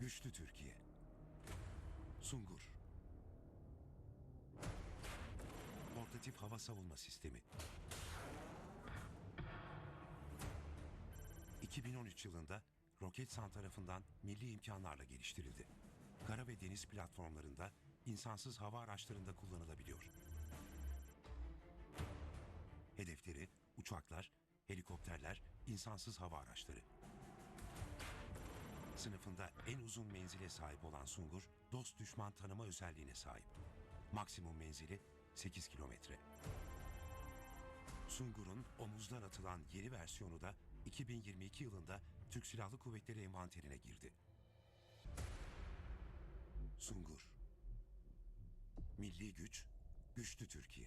Güçlü Türkiye. Sungur. Portatif hava savunma sistemi. 2013 yılında Roketsan tarafından milli imkanlarla geliştirildi. Kara ve deniz platformlarında insansız hava araçlarında kullanılabiliyor. Hedefleri uçaklar, helikopterler, insansız hava araçları. Sınıfında en uzun menzile sahip olan Sungur, dost düşman tanıma özelliğine sahip. Maksimum menzili 8 kilometre. Sungur'un omuzdan atılan yeni versiyonu da 2022 yılında Türk Silahlı Kuvvetleri envanterine girdi. Sungur. Milli güç, güçlü Türkiye.